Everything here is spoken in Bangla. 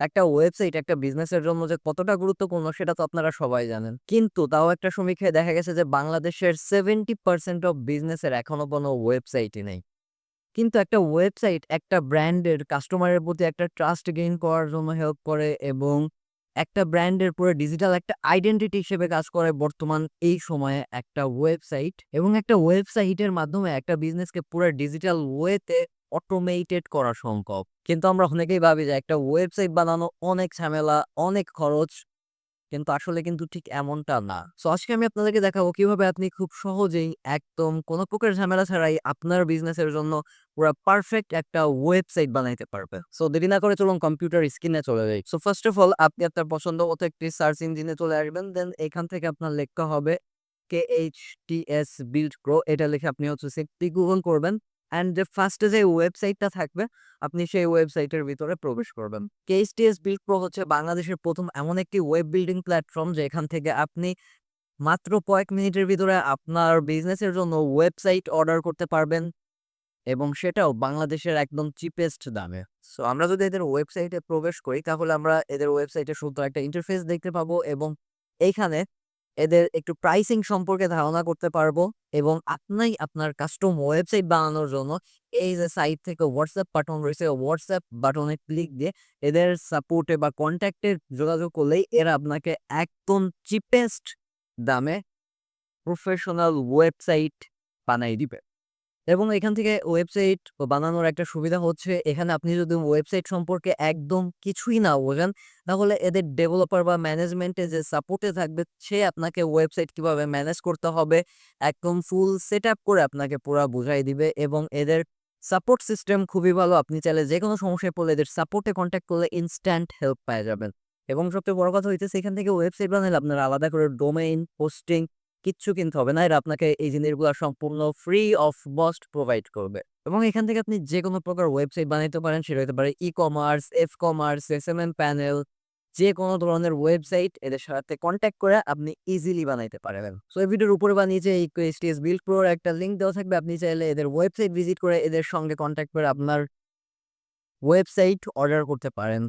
একটা ওয়েবসাইট, একটা বিজনেসের জন্য যে কতটা গুরুত্বপূর্ণ সেটা তো আপনারা সবাই জানেন। কিন্তু তাও একটা সমীক্ষায় দেখা গেছে যে বাংলাদেশের 70% অফ বিজনেসের এখনও কোনো ওয়েবসাইটই নেই। কিন্তু একটা ওয়েবসাইট একটা ব্র্যান্ডের কাস্টমারের প্রতি একটা ট্রাস্ট গেইন করার জন্য হেল্প করে এবং একটা ব্র্যান্ডের পুরো ডিজিটাল একটা আইডেন্টিটি হিসেবে কাজ করে বর্তমান এই সময়ে একটা ওয়েবসাইট এবং একটা ওয়েবসাইটের মাধ্যমে একটা বিজনেসকে পুরো ডিজিটাল ওয়েতে অটোমেটেড করা সম্ভব। কিন্তু আমরা অনেকেই ভাবি যে একটা ওয়েবসাইট বানানো অনেক ঝামেলা, অনেক খরচ। কিন্তু আসলে কিন্তু ঠিক এমনটা না। সো আজকে আমি আপনাদেরকে দেখাবো কীভাবে আপনি খুব সহজেই একদম কোনো প্রকার ঝামেলা ছাড়াই আপনার বিজনেসের জন্য পুরা পারফেক্ট একটা ওয়েবসাইট বানাইতে পারবে। সো দেরি না করে চলুন কম্পিউটার স্ক্রিনে চলে যাই। সো ফার্স্ট অফ অল আপনি আপনার পছন্দ মতো একটি সার্চ ইঞ্জিনে চলে আসবেন। দেন এখান থেকে আপনার লেখা হবে KHTS Build Pro এটা লিখে আপনি হচ্ছে সিম্পলি গুগল করবেন। অ্যান্ড ফার্স্টে যে ওয়েবসাইটটা থাকবে, আপনি সেই ওয়েবসাইটের ভিতরে প্রবেশ করবেন। KHTS Build Pro হচ্ছে বাংলাদেশের প্রথম এমন একটি ওয়েব বিল্ডিং প্ল্যাটফর্ম যেখান থেকে আপনি মাত্র কয়েক মিনিটের ভিতরে আপনার বিজনেসের জন্য ওয়েবসাইট অর্ডার করতে পারবেন এবং সেটাও বাংলাদেশের একদম চিপেস্ট দামে। সো আমরা যদি এদের ওয়েবসাইটে প্রবেশ করি, তাহলে আমরা এদের ওয়েবসাইটে সুন্দর একটা ইন্টারফেস দেখতে পাবো এবং এইখানে এদের একটু প্রাইসিং সম্পর্কে ধারণা করতে পারব এবং আপনি আপনার কাস্টম ওয়েবসাইট বানানোর জন্য এই যে সাইট থেকে হোয়াটসঅ্যাপ বাটন রয়েছে হোয়াটসঅ্যাপ বাটনে ক্লিক দিয়ে এদের সাপোর্টে বা কন্ট্যাক্টে যোগাযোগ করলেই এরা আপনাকে একদম চিপেস্ট দামে প্রফেশনাল ওয়েবসাইট বানাই দিবে। এবং এখান থেকে ওয়েবসাইট বানানোর একটা সুবিধা হচ্ছে এখানে আপনি যদি ওয়েবসাইট সম্পর্কে একদম কিছুই না বোঝেন তাহলে এদের ডেভেলপার বা ম্যানেজমেন্টে যে সাপোর্টে থাকবে সে আপনাকে ওয়েবসাইট কীভাবে ম্যানেজ করতে হবে একদম ফুল সেটআপ করে আপনাকে পুরা বুঝাই দিবে এবং এদের সাপোর্ট সিস্টেম খুবই ভালো। আপনি চাইলে যে কোনো সমস্যায় পড়লে এদের সাপোর্টে কনট্যাক্ট করলে ইনস্ট্যান্ট হেল্প পেয়ে যাবেন। এবং সবচেয়ে বড় কথা হইতেছে এখান থেকে ওয়েবসাইট বানালে আপনার আলাদা করে ডোমেইন, হোস্টিং কিচ্ছু কিনতে হবে না। এরা আপনাকে এই জিনিসগুলো সম্পূর্ণ ফ্রি অফ কস্ট প্রোভাইড করবে। এবং এখান থেকে আপনি যেকোনো প্রকার ওয়েবসাইট বানাইতে পারেন সেটা হতে পারে ই-কমার্স, এফ-কমার্স, এসএমএম প্যানেল যেকোনো ধরনের ওয়েবসাইট এদের সাথে কনট্যাক্ট করে আপনি ইজিলি বানাইতে পারবেন। সো এই ভিডিওর উপরে বা নিচে এই Build Pro এর একটা লিঙ্ক দেওয়া থাকবে। আপনি চাইলে এদের ওয়েবসাইট ভিজিট করে এদের সঙ্গে কন্ট্যাক্ট করে আপনার ওয়েবসাইট অর্ডার করতে পারেন।